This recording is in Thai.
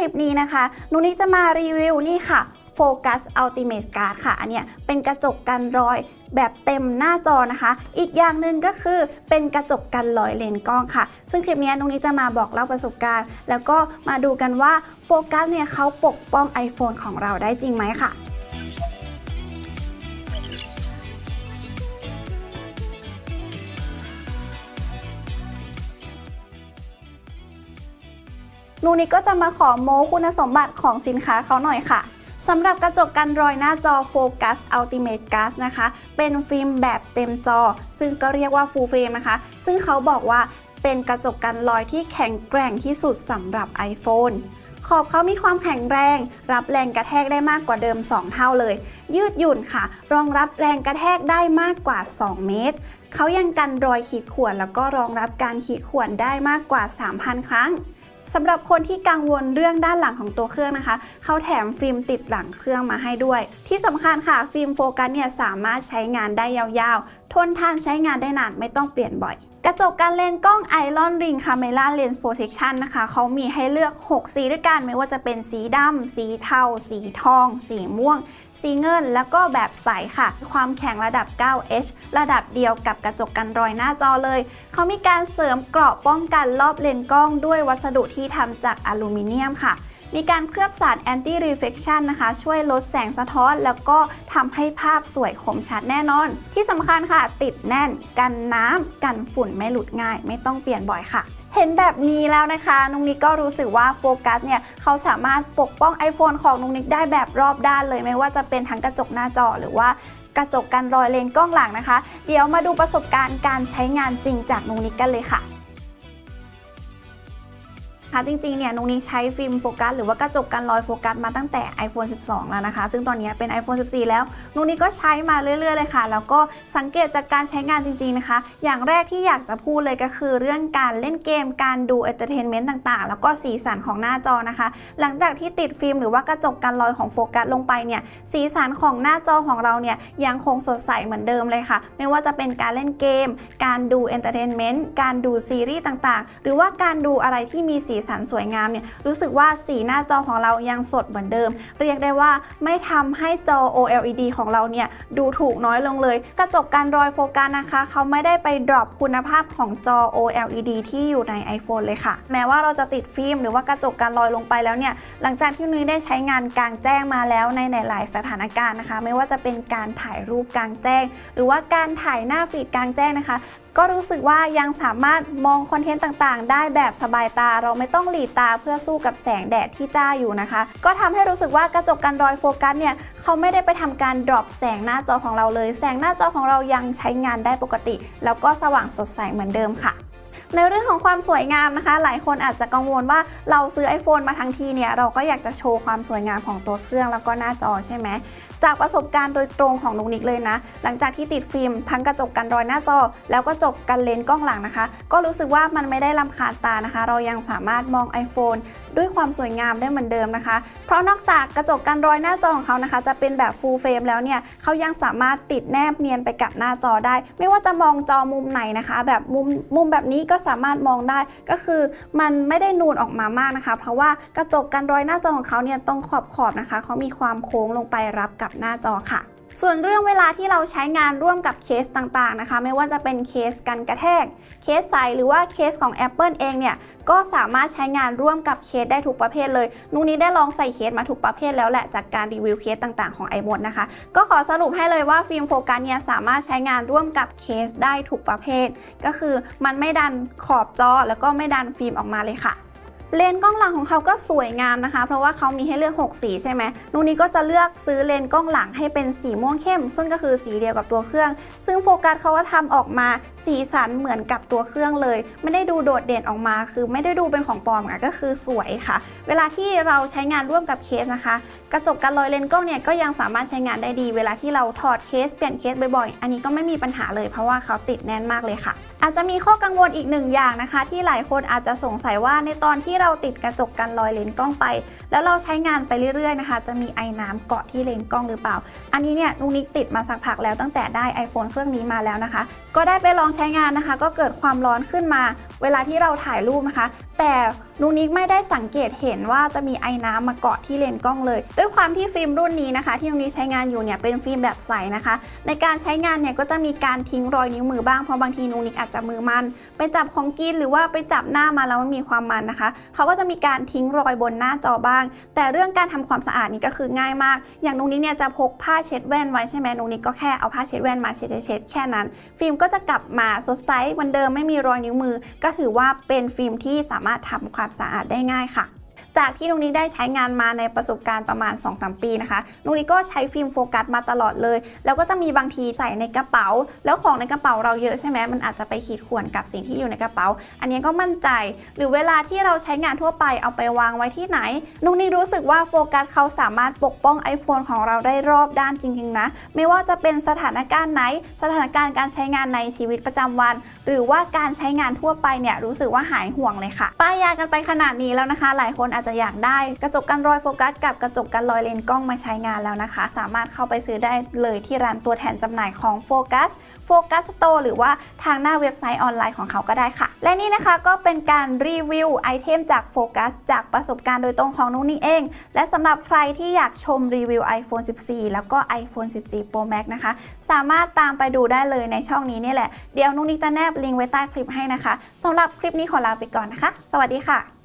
ลิปนี้นะคะนุนิกจะมารีวิวนี่ค่ะ Focus Ultimate Guard ค่ะ อันเนี้ยเป็นกระจกกันรอยแบบเต็มหน้าจอนะคะ อีกอย่างหนึ่งก็คือเป็นกระจกกันรอยเลนส์กล้องค่ะ ซึ่งคลิปนี้นุนิกจะมาบอกเล่าประสบการณ์ แล้วก็มาดูกันว่าโฟกัสเนี่ยเขาปกป้อง iPhone ของเราได้จริงไหมค่ะ นูนิกก็จะมาขอโม้คุณสมบัติของสินค้าเขาหน่อยค่ะสำหรับกระจกกันรอยหน้าจอ Focus Ultimate Glass นะคะ เป็นฟิล์มแบบเต็มจอ ซึ่งก็เรียกว่า Full Frame นะคะ ซึ่งเขาบอกว่าเป็นกระจกกันรอยที่แข็งแกร่งที่สุดสำหรับ iPhone ขอบเขามีความแข็งแรง รับแรงกระแทกได้มากกว่าเดิม 2 เท่าเลย ยืดหยุ่นค่ะ รองรับแรงกระแทกได้มากกว่า 2 เมตร เขายังกันรอยขีดข่วนแล้วก็รองรับการขีดข่วนได้มากกว่า 3,000 ครั้ง สำหรับคนที่กังวลเรื่องด้านหลังของตัวเครื่องนะคะเขาแถมฟิล์มติดหลังเครื่องมาให้ด้วย ที่สำคัญค่ะฟิล์มโฟกัสเนี่ยสามารถใช้งานได้ยาวๆ ทนทานใช้งานได้นานไม่ต้องเปลี่ยนบ่อย กระจกการเลนส์กล้อง Iron Ring Camera Lens Protection นะคะ เขามีให้เลือก 6 สีด้วยกัน ไม่ว่าจะเป็นสีดำ สีเทา สีทอง สีม่วง สีเงิน แล้วก็แบบใสค่ะ ความแข็งระดับ 9H ระดับเดียวกับกระจกกันรอยหน้าจอเลย เขามีการเสริมเกราะป้องกันรอบเลนส์กล้องด้วยวัสดุที่ทำจากอลูมิเนียมค่ะ มีการเคลือบสาร anti reflection นะคะ ช่วยลดแสงสะท้อน แล้วก็ทำให้ภาพสวยคมชัดแน่นอน ที่สำคัญค่ะ ติดแน่น กันน้ำกันฝุ่นไม่หลุดง่าย ไม่ต้องเปลี่ยนบ่อยค่ะเห็นแบบนี้แล้วนะคะนุงนิกก็รู้สึกว่าโฟกัสเนี่ยเขาสามารถปกป้อง iPhone ของนุงนิกได้แบบรอบด้านเลยไม่ว่าจะเป็นทั้งกระจกหน้าจอหรือว่ากระจกกันรอยเลนส์กล้องหลังนะคะ เดี๋ยวมาดูประสบการณ์การใช้งานจริงจากนุงนิกกันเลยค่ะ ค่ะจริงๆ เนี่ยนุงนี้ใช้ฟิล์มโฟกัสหรือว่ากระจกกันรอยโฟกัสมาตั้งแต่ iPhone 12 แล้วนะคะ ซึ่งตอนนี้เป็น iPhone 14 แล้วนุงนี้ก็ใช้มาเรื่อยๆ เลยค่ะ แล้วก็สังเกตจากการใช้งานจริงๆ นะคะ อย่างแรกที่อยากจะพูดเลยก็คือเรื่องการเล่นเกม การดูเอนเตอร์เทนเมนต์ต่างๆ แล้วก็สีสันของหน้าจอนะคะ หลังจากที่ติดฟิล์มหรือว่ากระจกกันรอยของโฟกัสลงไปเนี่ย สีสันของหน้าจอของเราเนี่ยยังคงสดใสเหมือนเดิมเลยค่ะ ไม่ว่าจะเป็นการเล่นเกม การดูเอนเตอร์เทนเมนต์ การดูซีรีส์ต่างๆ หรือว่าการดูอะไรที่มีสีสันสวยงามเนี่ยรู้สึกว่าสีหน้าจอของเรายังสดเหมือนเดิม เรียกได้ว่าไม่ทำให้จอ OLED ของเราเนี่ยดูถูกน้อยลงเลย กระจกการรอยโฟกัสนะคะเขาไม่ได้ไปดรอปคุณภาพของจอ OLED ที่อยู่ใน iPhone เลยค่ะ แม้ว่าเราจะติดฟิล์มหรือว่ากระจกการรอยลงไปแล้วเนี่ยหลังจากที่นุ้ยได้ใช้งานกลางแจ้งมาแล้วในหลาย ๆ สถานการณ์นะคะ ไม่ว่าจะเป็นการถ่ายรูปกลางแจ้ง หรือว่าการถ่ายหน้าฟีดกลางแจ้งนะคะก็รู้สึกว่ายังสามารถมองคอนเทนต์ต่างๆ ได้แบบสบายตา เราไม่ต้องหลีตาเพื่อสู้กับแสงแดดที่จ้าอยู่นะคะ ก็ทำให้รู้สึกว่ากระจกกันรอยโฟกัสเนี่ยเขาไม่ได้ไปทำการดรอปแสงหน้าจอของเราเลย แสงหน้าจอของเรายังใช้งานได้ปกติ แล้วก็สว่างสดใสเหมือนเดิมค่ะ ในเรื่องของความสวยงามนะคะ หลายคนอาจจะกังวลว่าเราซื้อ iPhone มาทั้งทีเนี่ยเราก็อยากจะโชว์ความสวยงามของตัวเครื่องแล้วก็หน้าจอใช่ไหมจากประสบการณ์โดยตรงของนุกนิกเลยนะ หลังจากที่ติดฟิล์มทั้งกระจกกันรอยหน้าจอ แล้วก็จกกันเลนส์กล้องหลังนะคะ ก็รู้สึกว่ามันไม่ได้ลำคาญตานะคะ เรายังสามารถมอง iPhone ด้วยความสวยงามได้เหมือนเดิมนะคะ เพราะนอกจากกระจกกันรอยหน้าจอของเขานะคะ จะเป็นแบบ full frame แล้วเนี่ยเขายังสามารถติดแนบเนียนไปกับหน้าจอได้ ไม่ว่าจะมองจอมุมไหนนะคะ แบบมุมมุมแบบนี้ก็สามารถมองได้ก็คือมันไม่ได้นูนออกมามากนะคะ เพราะว่ากระจกกันรอยหน้าจอของเขาเนี่ยตรงขอบขอบนะคะเขามีความโค้งลงไปรับกับหน้าจอค่ะ ส่วนเรื่องเวลาที่เราใช้งานร่วมกับเคสต่างๆนะคะ ไม่ว่าจะเป็นเคสกันกระแทก เคสใสหรือว่าเคสของ Apple เองเนี่ยก็สามารถใช้งานร่วมกับเคสได้ทุกประเภทเลยนุ้นี้ได้ลองใส่เคสมาทุกประเภทแล้วแหละจากการรีวิวเคสต่างๆของ i m o d นะคะ ก็ขอสรุปให้เลยว่าฟิล์มโฟกัสเนี่ยสามารถใช้งานร่วมกับเคสได้ทุกประเภท ก็คือมันไม่ดันขอบจอแล้วก็ไม่ดันฟิล์มออกมาเลยค่ะ เลนส์กล้องหลังของเขาก็สวยงามนะคะ เพราะว่าเขามีให้เลือก 6 สีใช่ไหมนูนนี้ก็จะเลือกซื้อเลนส์กล้องหลังให้เป็นสีม่วงเข้ม ซึ่งก็คือสีเดียวกับตัวเครื่อง ซึ่งโฟกัสเขาก็ทำออกมาสีสันเหมือนกับตัวเครื่องเลย ไม่ได้ดูโดดเด่นออกมา คือไม่ได้ดูเป็นของปลอมอะก็คือสวยค่ะ เวลาที่เราใช้งานร่วมกับเคสนะคะ กระจกกันรอยเลนส์กล้องเนี่ยก็ยังสามารถใช้งานได้ดี เวลาที่เราถอดเคสเปลี่ยนเคสบ่อยๆ อันนี้ก็ไม่มีปัญหาเลยเพราะว่าเขาติดแน่นมากเลยค่ะ อาจจะมีข้อกังวลอีกหนึ่งอย่างนะคะ ที่หลายคนอาจจะสงสัยว่าในตอนที่เราติดกระจกกันรอยเลนส์กล้องไป แล้วเราใช้งานไปเรื่อยๆนะคะ จะมีไอ้น้ำเกาะที่เลนส์กล้องหรือเปล่า อันนี้เนี่ยนุกนิกติดมาสักพักแล้วตั้งแต่ได้ iPhone เครื่องนี้มาแล้วนะคะ ก็ได้ไปลองใช้งานนะคะ ก็เกิดความร้อนขึ้นมา เวลาที่เราถ่ายรูปนะคะ แต่นุนิกไม่ได้สังเกตเห็นว่าจะมีไอ้น้ำมาเกาะที่เลนส์กล้องเลย ด้วยความที่ฟิล์มรุ่นนี้นะคะ ที่นุนิกใช้งานอยู่เนี่ยเป็นฟิล์มแบบใสนะคะ ในการใช้งานเนี่ยก็จะมีการทิ้งรอยนิ้วมือบ้างเพราะบางทีนุนิกอาจจะมือมัน ไปจับของกินหรือว่าไปจับหน้ามาแล้วมันมีความมันนะคะเขาก็จะมีการทิ้งรอยบนหน้าจอบ้าง แต่เรื่องการทำความสะอาดนี่ก็คือง่ายมาก อย่างนุนิกเนี่ยจะพกผ้าเช็ดแว่นไว้ใช่ไหมนุนิกก็แค่เอาผ้าเช็ดแว่นมาเช็ดๆเช็ดแค่นั้น ฟิล์มก็จะกลับมาสดใสเหมือนเดิมไม่มีรอยนิ้วมือ ก็ถือว่าเป็นฟิล์มที่สามารถทำความสะอาดได้ง่ายค่ะ จากที่นุกนิกได้ใช้งานมาในประสบการณ์ประมาณ 2-3 ปีนะคะนุกนิกก็ใช้ฟิล์มโฟกัสมาตลอดเลย แล้วก็จะมีบางทีใส่ในกระเป๋า แล้วของในกระเป๋าเราเยอะใช่ไหมมันอาจจะไปขีดข่วนกับสิ่งที่อยู่ในกระเป๋า อันนี้ก็มั่นใจ หรือเวลาที่เราใช้งานทั่วไปเอาไปวางไว้ที่ไหนนุกนิกรู้สึกว่าโฟกัสเขาสามารถปกป้อง iPhone ของเราได้รอบด้านจริงๆนะไม่ว่าจะเป็นสถานการณ์ไหน สถานการณ์การใช้งานในชีวิตประจำวัน หรือว่าการใช้งานทั่วไปเนี่ยรู้สึกว่าหายห่วงเลยค่ะป้ายยากันไปขนาดนี้แล้วนะคะ หลายคนอาจจะอยากได้กระจกกันรอยโฟกัสกับกระจกกันรอยเลนส์กล้องมาใช้งานแล้วนะคะ สามารถเข้าไปซื้อได้เลยที่ร้านตัวแทนจำหน่ายของโฟกัสโฟกัสสโตร์หรือว่าทางหน้าเว็บไซต์ออนไลน์ของเขาก็ได้ค่ะ และนี่นะคะก็เป็นการรีวิวไอเทมจากโฟกัสจากประสบการณ์โดยตรงของนุ้งนิ่เอง และสำหรับใครที่อยากชมรีวิว iPhone 14 แล้วก็ iPhone 14 Pro Max นะคะ สามารถตามไปดูได้เลยในช่องนี้นี่แหละ เดี๋ยวนุ้งนิ่จะแนบลิงก์ไว้ใต้คลิปให้นะคะสำหรับคลิปนี้ขอลาไปก่อนนะคะ สวัสดีค่ะ